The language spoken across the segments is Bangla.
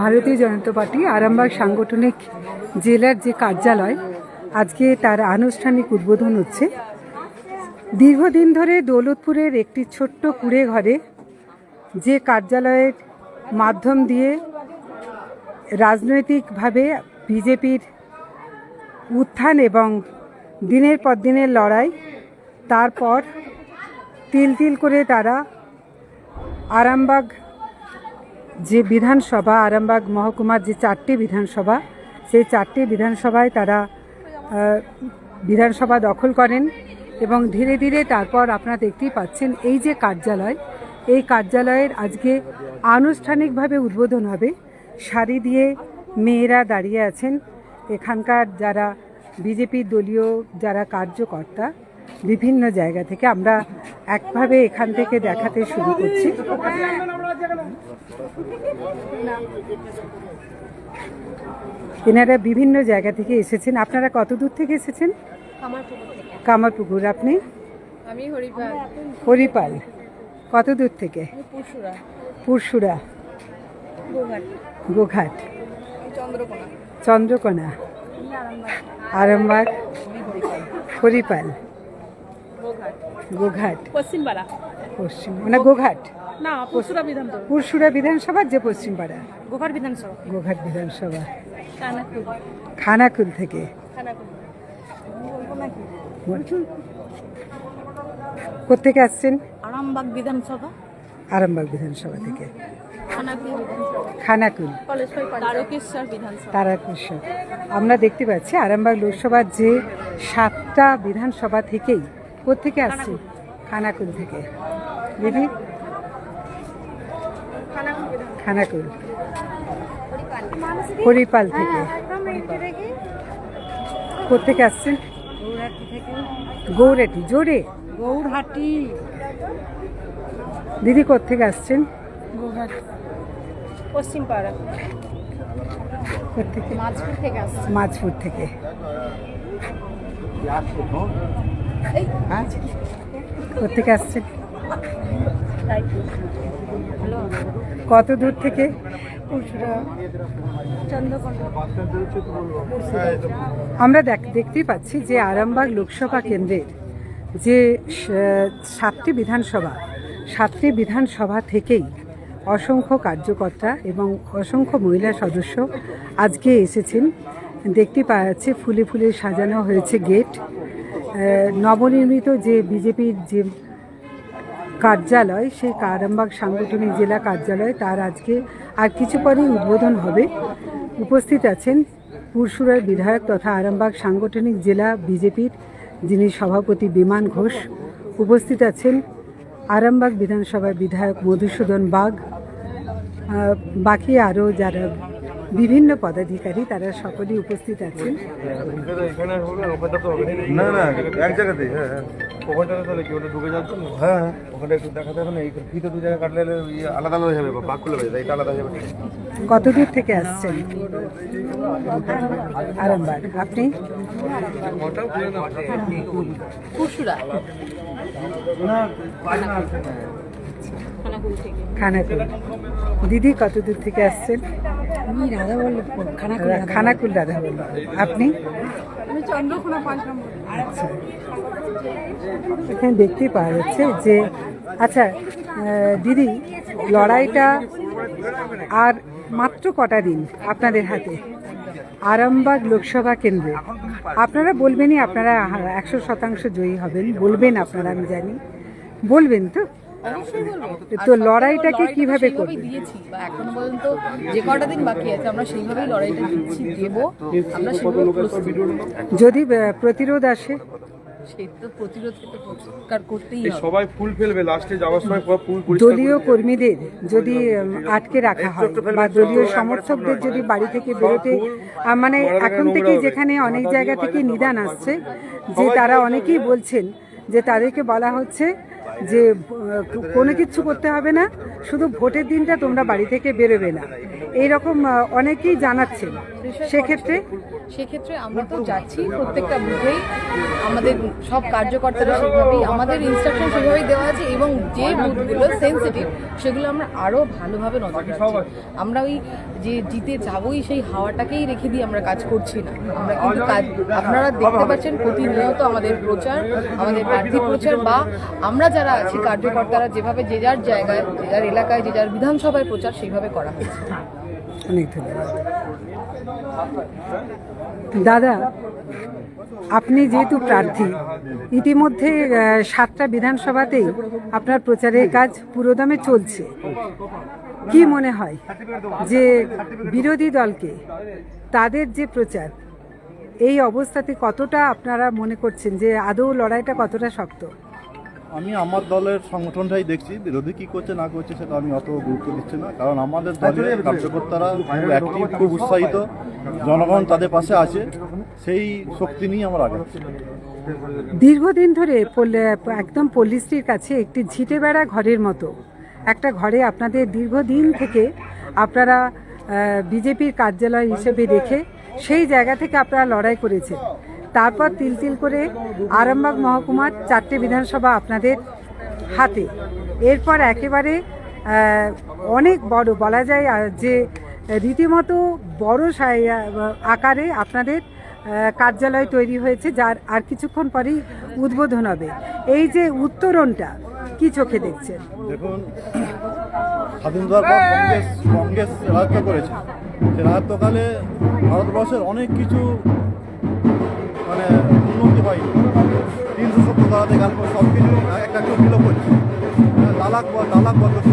ভারতীয় জনতা পার্টি আরামবাগ সাংগঠনিক জেলার যে কার্যালয়, আজকে তার আনুষ্ঠানিক উদ্বোধন হচ্ছে। দীর্ঘদিন ধরে দৌলতপুরের একটি ছোট্ট কুড়ে ঘরে যে কার্যালয়ের মাধ্যম দিয়ে রাজনৈতিকভাবে বিজেপির উত্থান এবং দিনের পর দিনের লড়াই, তারপর তিল তিল করে তারা আরামবাগ যে বিধানসভা, আরামবাগ মহকুমার যে চারটি বিধানসভা, সেই চারটি বিধানসভায় তারা বিধানসভা দখল করেন এবং ধীরে ধীরে তারপর আপনারা দেখতেই পাচ্ছেন এই যে কার্যালয়, এই কার্যালয়ের আজকে আনুষ্ঠানিকভাবে উদ্বোধন হবে। শাড়ি দিয়ে মেয়েরা দাঁড়িয়ে আছেন। এখানকার যারা বিজেপির দলীয় যারা কার্যকর্তা বিভিন্ন জায়গা থেকে আমরা একভাবে এখান থেকে দেখাতে শুরু করছি। এনারা বিভিন্ন জায়গা থেকে এসেছেন। আপনারা কত দূর থেকে এসেছেন? কামারপুকুর আপনি আমি হরিপাল। হরিপাল। কত দূর থেকে? পরশুরা পুরসুরা গোঘাট। গোঘাট। চন্দ্রকোনা। চন্দ্রকোনা। আরামবাগ। হরিপাল। গোঘাট। গোঘাট। পশ্চিমপাড়া। পশ্চিম মানে গোঘাট? না পরশুরা বিধানসভা। পুরসুরা বিধানসভার যে পশ্চিমপাড়া? গোঘাট বিধানসভা। গোঘাট বিধানসভা। কানাকুল। খানাকুল থেকে। খানাকুল। কোথেকে আসছেন? আরামবাগ বিধানসভা। আরামবাগ বিধানসভা থেকে। খানাকুল খানাকুল। তারকেশ্বর। আমরা দেখতে পাচ্ছি আরামবাগ লোকসভার যে সাতটা বিধানসভা থেকেই কোথেকে আসছে? খানাকুল থেকে। দিদি? খানাকুল। হরিপাল থেকে। কোথেকে আসছেন গৌরাটি জোরে। গৌরহাটি। দিদি কোথেকে আসছেন? পশ্চিমপাড়া। কোথেকে মাঝপুর থেকে আসছে। মাঝপুর থেকে। কোথেকে আসছেন কত দূর থেকে? আমরা দেখ- দেখতেই পাচ্ছি যে আরামবাগ লোকসভা কেন্দ্রের যে সাতটি বিধানসভা সাতটি বিধানসভা থেকেই অসংখ্য কার্যকর্তা এবং অসংখ্য মহিলা সদস্য আজকে এসেছেন। দেখতে পাওয়া যাচ্ছে ফুলে ফুলে সাজানো হয়েছে গেট। নবনির্মিত যে বিজেপির যে কার্যালয়, সেই আরামবাগ সাংগঠনিক জেলা কার্যালয়, তার আজকে আর কিছু পরেই উদ্বোধন হবে। উপস্থিত আছেন পুরসুরার বিধায়ক তথা আরামবাগ সাংগঠনিক জেলা বিজেপির যিনি সভাপতি বিমান ঘোষ। উপস্থিত আছেন আরামবাগ বিধানসভার বিধায়ক মধুসূদন বাগ। বাকি আরও যারা বিভিন্ন পদাধিকারী তারা সকলেই উপস্থিত আছেন। না না এক জায়গাতেই হ্যাঁ হ্যাঁ। ওখানটাতে তাহলে কি ওটা ঢুকে যাচ্ছে? হ্যাঁ হ্যাঁ। ওখানটা একটু দেখাতে হবে না এই ফিতে দু জায়গায় কাটলে ইয়ে আলাদা আলাদা যাবে হয়ে এটা আলাদা কত দূর থেকে আসছেন? আরামবাগ। আপনি? খানাকুল খানাকুল দিদি কত দূর থেকে আসছেন? আমি রাধা বল্লভপুর খানাকুল খানাকুল দাদা বলল আপনি? আমি চন্দ্রকোনা পাঁচ নম্বর। আচ্ছা। এখানে দেখতেই পাওয়া যাচ্ছে যে আচ্ছা দিদি লড়াইটা আর মাত্র কটা দিন আপনাদের হাতে? আরামবাগ লোকসভা কেন্দ্রে। আপনারা বলবেনই আপনারা একশো শতাংশ জয়ী হবেন বলবেন আপনারা আমি জানি। বলবেন তো? তো লড়াইটাকে কীভাবে করবেন দিয়েছি বা এখনও পর্যন্ত যে কটা দিন বাকি আছে আমরা সেইভাবেই লড়াইটা দিচ্ছি দেবো। আমরা সেইভাবে যদি প্রতিরোধ আসে? সেই তো প্রতিরোধকে তো প্রতিকার করতেই এই হবে। সবাই ফুল ফেলবে লাস্টে যাওয়ার সময় পুরো ফুল পরিষ্কার দলীয় কর্মীদের যদি আটকে রাখা হয় বা দলীয় সমর্থকদের যদি বাড়ি থেকে বেরোতে মানে এখন থেকে যেখানে অনেক জায়গা থেকে নিদান আসছে যে তারা অনেকেই বলছেন যে তাদেরকে বলা হচ্ছে যে কোনো কিছু করতে হবে না, শুধু ভোটের দিনটা তোমরা বাড়ি থেকে বেরোবে না। এই রকম অনেকেই জানাচ্ছেন। সেক্ষেত্রে সেক্ষেত্রে আমরা তো যাচ্ছি প্রত্যেকটা বুথেই। আমাদের সব কার্যকর্তারা সেভাবেই আমাদের ইনস্ট্রাকশন সেভাবেই দেওয়া আছে এবং যে বুথগুলো সেন্সিটিভ সেগুলো আমরা আরও ভালোভাবে নজর রাখছি। আমরা ওই যে জিতে যাবোই সেই হাওয়াটাকেই রেখে দিয়ে আমরা কাজ করছি না। আমরা কিন্তু কাজ আপনারা দেখতে পাচ্ছেন প্রতিনিয়ত আমাদের প্রচার আমাদের প্রার্থী প্রচার বা আমরা যারা আছি কার্যকর্তারা যেভাবে যে যার জায়গায় যে যার এলাকায় যে যার বিধানসভায় প্রচার সেইভাবে করা হচ্ছে। অনেক ধন্যবাদ। দাদা, আপনি যেহেতু প্রার্থী, ইতিমধ্যে সাতটা বিধানসভাতেই আপনার প্রচারের কাজ পুরোদমে চলছে। কি মনে হয় যে বিরোধী দলকে তাদের যে প্রচার, এই অবস্থাতে কতটা আপনারা মনে করছেন যে আদৌ লড়াইটা কতটা শক্ত? আমি আমার দলের সংগঠনটাই দেখছি, বিরোধী কি করছে, না করছে সেটা আমি অত গুরুত্ব দিচ্ছি না। কারণ আমাদের দলের কার্যকর্তারা খুব উৎসাহিত। জনগণ তাদের পাশে আছে, সেই শক্তি নিয়ে আমরা আগাচ্ছি। দীর্ঘদিন ধরে একদম পল্লিশ্রীর কাছে একটি ঝিটে বেড়া ঘরের মতো। একটা ঘরে আপনাদের দীর্ঘদিন থেকে আপনারা বিজেপির কার্যালয় হিসেবে রেখে সেই জায়গা থেকে আপনারা লড়াই করেছেন। তারপর তিল তিল করে আরামবাগ মহকুমার চারটে বিধানসভা আপনাদের হাতে। এরপর একেবারে অনেক বড় বলা যায় যে রীতিমতো বড় আকারে আপনাদের কার্যালয় তৈরি হয়েছে, যার আর কিছুক্ষণ পরেই উদ্বোধন হবে। এই যে উত্তরণটা, কি চোখে দেখছেন? দেখুন করেছে। রাজত্বকালে ভারতবর্ষের অনেক কিছু মানে উন্নতি হয়নি। তিনশো সত্তর দাঁড়াতে গেল সব কিছু একটা একটা বিলোপ করছে তালাক বা তালাক পদ্ধতি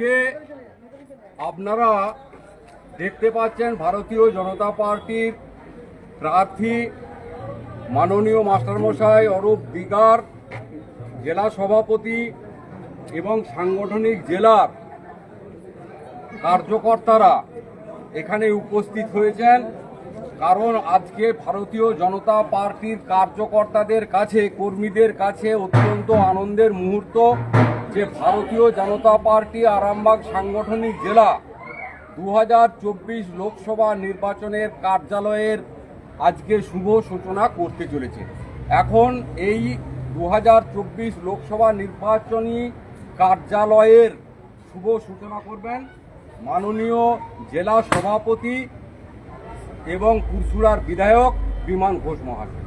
আজকে আপনারা দেখতে পাচ্ছেন ভারতীয় জনতা পার্টির প্রার্থী মাননীয় মাস্টারমশাই অরূপ দিগার, জেলা সভাপতি এবং সাংগঠনিক জেলার কার্যকর্তারা এখানে উপস্থিত হয়েছেন। কারণ আজকে ভারতীয় জনতা পার্টির কার্যকর্তাদের কাছে, কর্মীদের কাছে অত্যন্ত আনন্দের মুহূর্ত। যে ভারতীয় জনতা পার্টি আরামবাগ সাংগঠনিক জেলা দু হাজার চব্বিশ লোকসভা নির্বাচনের কার্যালয়ের আজকে শুভ সূচনা করতে চলেছে। এখন এই দু হাজার চব্বিশ লোকসভা নির্বাচনী কার্যালয়ের শুভ সূচনা করবেন মাননীয় জেলা সভাপতি এবং কুরসুড়ার বিধায়ক বিমান ঘোষ মহাশয়।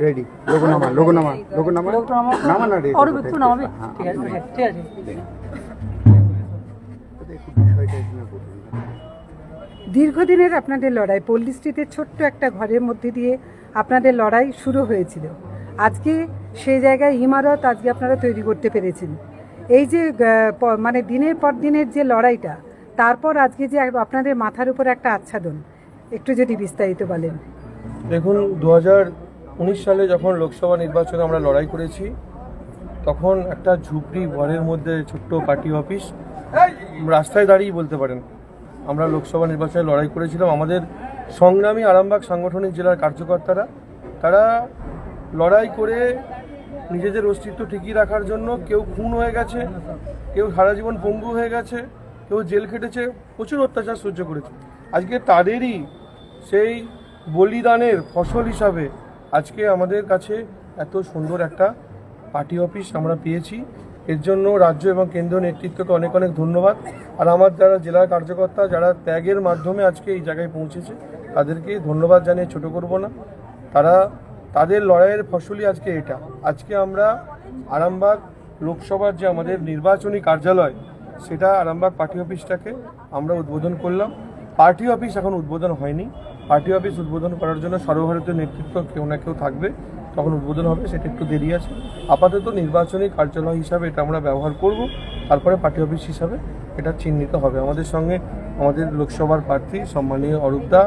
রেডি লোগো নামা লোগো নামা লোগো নামা নামা না রেডি অরূপ একটু নামাবি ঠিক আছে ঠিক আছে দীর্ঘদিনের আপনাদের লড়াই পল্লী স্ট্রিটের ছোট্ট একটা ঘরের মধ্যে দিয়ে আপনাদের লড়াই শুরু হয়েছিল। আজকে সেই জায়গায় ইমারত আজকে আপনারা তৈরি করতে পেরেছেন। এই যে মানে দিনের পর দিনের যে লড়াইটা তারপর আজকে যে আপনাদের মাথার উপর একটা আচ্ছাদন একটু যদি বিস্তারিত বলেন। দেখুন দু হাজার উনিশ সালে যখন লোকসভা নির্বাচনে আমরা লড়াই করেছি, তখন একটা ঝুপড়ি ঘরের মধ্যে ছোট্ট পার্টি অফিস, রাস্তায় দাঁড়িয়ে বলতে পারেন। আমরা লোকসভা নির্বাচনে লড়াই করেছিলাম। আমাদের সংগ্রামী আরামবাগ সাংগঠনিক জেলার কার্যকর্তারা, তারা লড়াই করে নিজেদের অস্তিত্ব টিকিয়ে রাখার জন্য কেউ খুন হয়ে গেছে, কেউ সারা জীবন পঙ্গু হয়ে গেছে, কেউ জেল খেটেছে, প্রচুর অত্যাচার সহ্য করেছে। আজকে তাদেরই সেই বলিদানের ফসল হিসাবে আজকে আমাদের কাছে এত সুন্দর একটা পার্টি অফিস আমরা পেয়েছি। এর জন্য রাজ্য এবং কেন্দ্রীয় নেতৃত্বকে অনেক অনেক ধন্যবাদ। আর আমার যারা জেলার কার্যকর্তা, যারা ত্যাগের মাধ্যমে আজকে এই জায়গায় পৌঁছেছে, তাদেরকে ধন্যবাদ জানিয়ে ছোট করব না। তারা, তাদের লড়াইয়ের ফসলই আজকে এটা। আজকে আমরা আরামবাগ লোকসভার যে আমাদের নির্বাচনী কার্যালয়, সেটা আরামবাগ পার্টি অফিসটাকে আমরা উদ্বোধন করলাম। পার্টি অফিস এখন উদ্বোধন হয়নি। পার্টি অফিস উদ্বোধন করার জন্য সর্বভারতীয় নেতৃত্ব কেউ না কেউ থাকবে। তখন উদ্বোধন হবে সেটা একটু দেরি আছে। আপাতত নির্বাচনী কার্যালয় হিসাবে এটা আমরা ব্যবহার করব। তারপরে পার্টি অফিস হিসাবে এটা চিহ্নিত হবে। আমাদের সঙ্গে আমাদের লোকসভার প্রার্থী সম্মানীয় অরূপ দা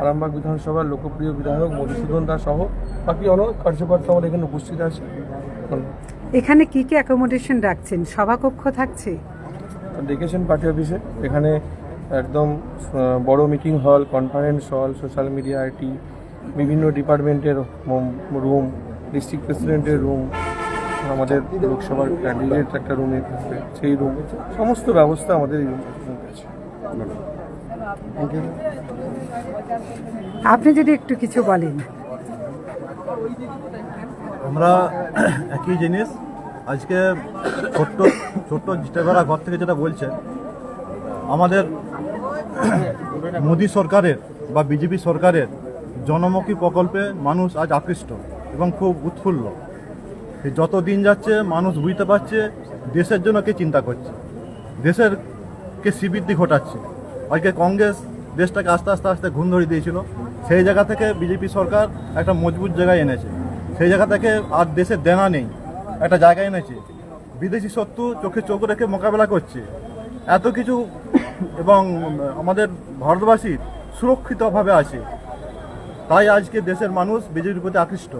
আরামবাগ বিধানসভার লোকপ্রিয় বিধায়ক মধুসূদন দা সহ বাকি অনেক কার্যকর্তা আমাদের এখানে উপস্থিত আছে। এখানে কি কি অ্যাকোমোডেশন রাখছেন? সভাকক্ষ থাকছে? দেখেছেন পার্টি অফিসে? এখানে একদম বড় মিটিং হল conference hall social media IT বিভিন্ন ডিপার্টমেন্টের রুম ডিস্ট্রিক্ট প্রেসিডেন্টের রুম আমাদের লোকসভার ক্যান্ডিডেট একটা রুমে থাকবে সেই রুম সমস্ত ব্যবস্থা আমাদের এই রুমে আছে আপনি যদি একটু কিছু বলেন। আমরা একই জিনিস আজকে ছোট্ট ছোট্ট জিটেবেলা ঘর থেকে যেটা বলছে আমাদের মোদী সরকারের বা বিজেপি সরকারের জনমুখী প্রকল্পে মানুষ আজ আকৃষ্ট এবং খুব উৎফুল্ল। যত দিন যাচ্ছে, মানুষ বুঝতে পারছে, দেশের জন্য কে চিন্তা করছে। দেশের কে শ্রীবৃদ্ধি ঘটাচ্ছে। আজকে কংগ্রেস দেশটাকে আস্তে আস্তে আস্তে ঘুম ধরিয়ে দিয়েছিল। সেই জায়গা থেকে বিজেপি সরকার একটা মজবুত জায়গায় এনেছে। সেই জায়গা থেকে আর দেশের দেনা নেই। একটা জায়গায় এনেছে। বিদেশি শত্রু চোখে চোখ রেখে মোকাবেলা করছে। এত কিছু এবং আমাদের ভারতবাসী সুরক্ষিতভাবে আছে। তাই আজকে দেশের মানুষ বিজেপির প্রতি আকৃষ্ট।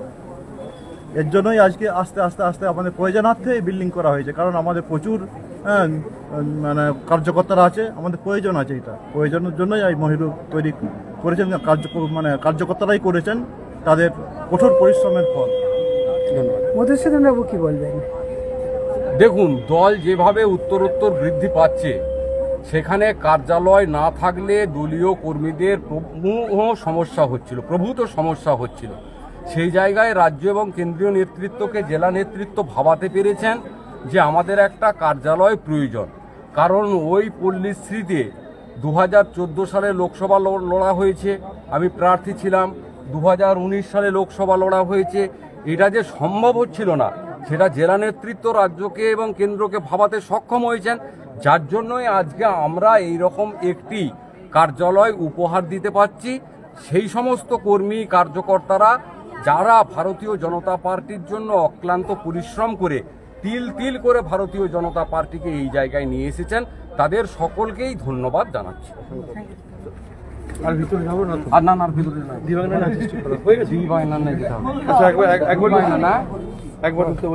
এর জন্যই আজকে আস্তে আস্তে আস্তে আমাদের প্রয়োজনার্থে এই বিল্ডিং করা হয়েছে। কারণ আমাদের প্রচুর হ্যাঁ, মানে কার্যকর্তারা আছে আমাদের প্রয়োজন আছে এটা। প্রয়োজনের জন্যই এই মহিলা তৈরি করেছেন কার্য মানে কার্যকর্তারাই করেছেন তাদের কঠোর পরিশ্রমের ফল। মধুসূদন বাবু কি বলবেন? দেখুন দল যেভাবে উত্তরোত্তর বৃদ্ধি পাচ্ছে সেখানে কার্যালয় না থাকলে দলীয় কর্মীদের প্রভূহ সমস্যা হচ্ছিল, প্রভূত সমস্যা হচ্ছিল। সেই জায়গায় রাজ্য এবং কেন্দ্রীয় নেতৃত্বকে জেলা নেতৃত্ব ভাবাতে পেরেছেন যে আমাদের একটা কার্যালয় প্রয়োজন। কারণ ওই পল্লীশ্রীতে দু হাজার চোদ্দ সালে লোকসভা লড়া হয়েছে, আমি প্রার্থী ছিলাম। দু হাজার উনিশ সালে লোকসভা লড়া হয়েছে। এটা যে সম্ভব হচ্ছিল না সেটা জেলা নেতৃত্ব রাজ্যকে এবং কেন্দ্রকে ভাবাতে সক্ষম হয়েছেন যার জন্যই আজকে আমরা এই রকম একটি কার্যালয় উপহার দিতে পারছি। সেই সমস্ত কর্মী কার্যকর্তারা যারা ভারতীয় জনতা পার্টির জন্য অক্লান্ত পরিশ্রম করে তিল তিল করে ভারতীয় জনতা পার্টিকে এই জায়গায় নিয়ে এসেছেন তাদের সকলকেই ধন্যবাদ জানাচ্ছি। আর ভিতরে যাব না আর না না ভিতরে না। দিবাঙ্গনা না সৃষ্টি করা। হয়ে গেছে দিবাই না না যেতে হবে। আচ্ছা একবার এক- একবার দিবাই না না? একবার ঢুকতে।